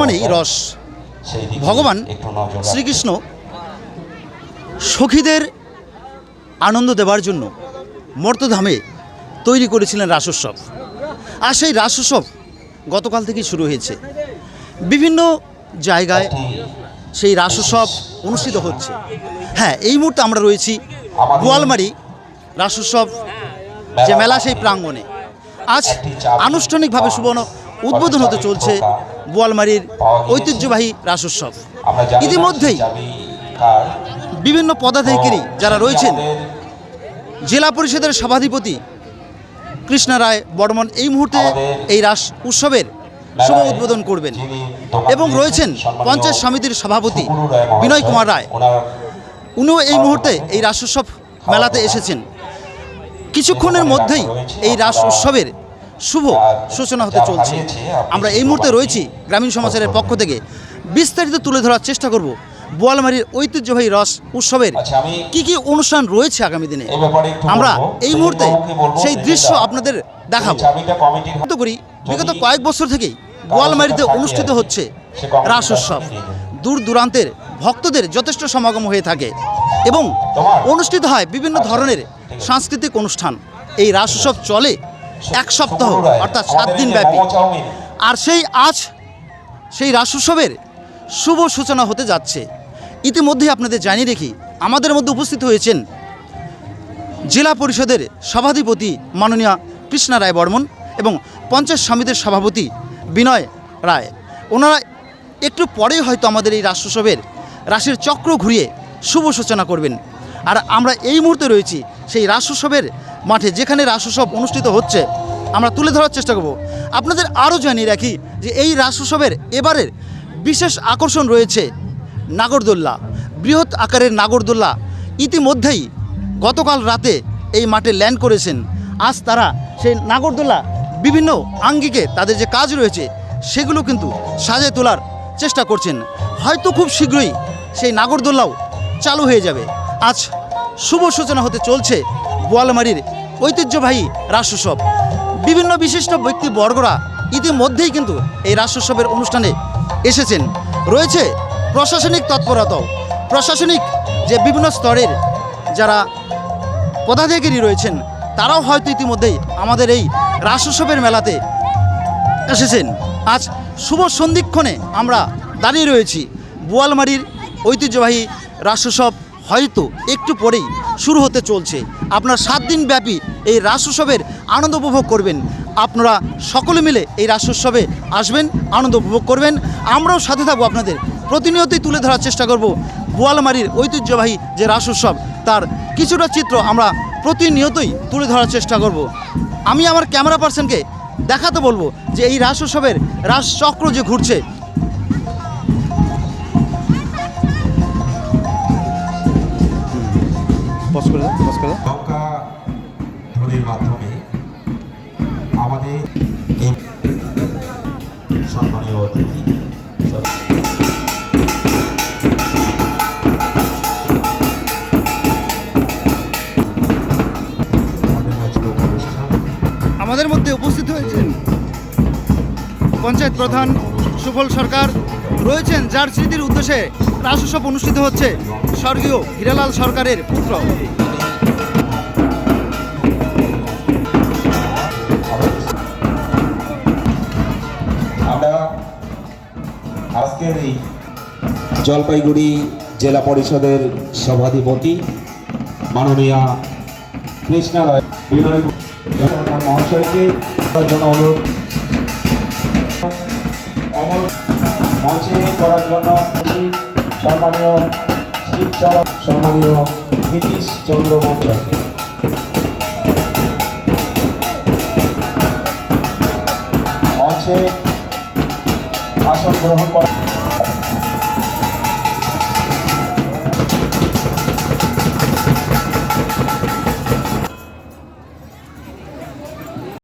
মানেই রস। ভগবান শ্রীকৃষ্ণ সখীদের আনন্দ দেওয়ার জন্য মর্তধামে তৈরি করেছিলেন রাসোৎসব। আর সেই রাসোৎসব গতকাল থেকেই শুরু হয়েছে। বিভিন্ন জায়গায় সেই রাসোৎসব অনুষ্ঠিত হচ্ছে। হ্যাঁ এই মুহূর্তে আমরা রয়েছি গোয়ালমারি রাসোৎসব যে মেলা সেই প্রাঙ্গণে। আজ আনুষ্ঠানিকভাবে সুবর্ণ উদ্বোধন হতে চলছে বোয়ালমারির ঐতিহ্যবাহী রাস উৎসব ইতিমধ্যেই বিভিন্ন পদাধিকারী যারা রয়েছেন, জেলা পরিষদের সভাধিপতি কৃষ্ণা রায় বর্মন এই মুহূর্তে এই রাস উৎসবের শুভ উদ্বোধন করবেন এবং রয়েছেন পঞ্চায়েত সমিতির সভাপতি বিনয় কুমার রায়। উনিও এই মুহূর্তে এই রাস উৎসব মেলাতে এসেছেন। কিছুক্ষণের মধ্যেই এই রাস উৎসবের শুভ সূচনা হতে চলছে। আমরা এই মুহূর্তে রয়েছি গ্রামীণ সমাচারের পক্ষ থেকে। বিস্তারিত তুলে ধরার চেষ্টা করব বোয়ালমারির ঐতিহ্যবাহী রস উৎসবের আচ্ছা, কি কি অনুষ্ঠান রয়েছে আগামী দিনে? আমরা এই মুহূর্তে সেই দৃশ্য আপনাদের দেখাবো। করি বিগত কয়েক বছর থেকেই কারও গোয়ালমারিতে অনুষ্ঠিত হচ্ছে রাস উৎসব। দূর দূরান্তের ভক্তদের যথেষ্ট সমাগম হয়ে থাকে এবং অনুষ্ঠিত হয় বিভিন্ন আচ্ছা, ধরনের সাংস্কৃতিক অনুষ্ঠান। এই রাস উৎসব চলে এক সপ্তাহ অর্থাৎ সাত দিন ব্যাপী। আর সেই আজ সেই রাস উৎসবের শুভ সূচনা হতে যাচ্ছে। ইতিমধ্যেই আপনাদের জানিয়ে রেখি আমাদের মধ্যে উপস্থিত হয়েছেন জেলা পরিষদের সভাধিপতি মাননীয় কৃষ্ণা রায় বর্মন এবং পঞ্চায়েত সমিতির সভাপতি বিনয় রায়। ওনারা একটু পরেই হয়তো আমাদের এই রাষ্ট্রসভের রাশির চক্র ঘুরিয়ে শুভ সূচনা করবেন। আর আমরা এই মুহূর্তে রয়েছি সেই রাষ্ট্রসভের মাঠে যেখানে রাষ্ট্রসভ অনুষ্ঠিত হচ্ছে, আমরা তুলে ধরার চেষ্টা করব। আপনাদের আরও জানিয়ে রাখি যে এই রাষ্ট্রসভের এবারের বিশেষ আকর্ষণ রয়েছে নাগরদোল্লা। বৃহৎ আকারের নাগরদোল্লা ইতিমধ্যেই গতকাল রাতে এই মাঠে ল্যান্ড করেছেন। আজ তারা সেই নাগরদোল্লা বিভিন্ন আঙ্গিকে তাদের যে কাজ রয়েছে, সেগুলো কিন্তু সাজিয়ে তোলার চেষ্টা করছেন। হয়তো খুব শীঘ্রই সেই নাগরদোল্লাও চালু হয়ে যাবে। আজ শুভ সূচনা হতে চলছে বোয়ালমারির ঐতিহ্যবাহী রাস বিভিন্ন বিশিষ্ট ব্যক্তি বর্গরা ইতিমধ্যেই কিন্তু এই রাস অনুষ্ঠানে এসেছেন। রয়েছে প্রশাসনিক তৎপরতাও। প্রশাসনিক যে বিভিন্ন স্তরের যারা পদাধিকারী রয়েছেন, তারাও হয়তো ইতিমধ্যেই আমাদের এই রাস মেলাতে এসেছেন। আজ শুভ সন্ধিক্ষণে আমরা দাঁড়িয়ে রয়েছি বোয়ালমারির ঐতিহ্যবাহী রাস হয়তো একটু পরেই শুরু হতে চলছে। আপনার সাত দিন ব্যাপী এই রাস উৎসবের আনন্দ উপভোগ করবেন। আপনারা সকলে মিলে এই রাস উৎসবে আসবেন, আনন্দ উপভোগ করবেন। আমরাও সাথে থাকব আপনাদের। প্রতিনিয়তই তুলে ধরার চেষ্টা করব বোয়ালমারির ঐতিহ্যবাহী যে রাস উৎসব, তার কিছুটা চিত্র আমরা প্রতিনিয়তই তুলে ধরার চেষ্টা করব। আমি আমার ক্যামেরা পার্সনকে দেখাতে বলব যে এই রাস উৎসবের রাস চক্র যে ঘুরছে নৌকা ধনির মাধ্যমে আমাদের এই সম্মানীয় অতিথি। আমাদের মধ্যে উপস্থিত হয়েছেন পঞ্চায়েত প্রধান সুফল সরকার। রয়েছেন যার স্মৃতির উদ্দেশ্যে রাস উৎসব অনুষ্ঠিত হচ্ছে স্বর্গীয় হিরালাল সরকারের পুত্র। আমরা আজকের এই জলপাইগুড়ি জেলা পরিষদের সভাধিপতি মাননীয়া কৃষ্ণা রায় বিনয় জগন্নাথ মহাশয়কে জন্য অনুরোধ মঞ্চে করার জন্য সম্মানীয় শিবচরণ সম্মানীয় নীতিশ চন্দ্র মহাশয়কে মঞ্চে আসন গ্রহণ করা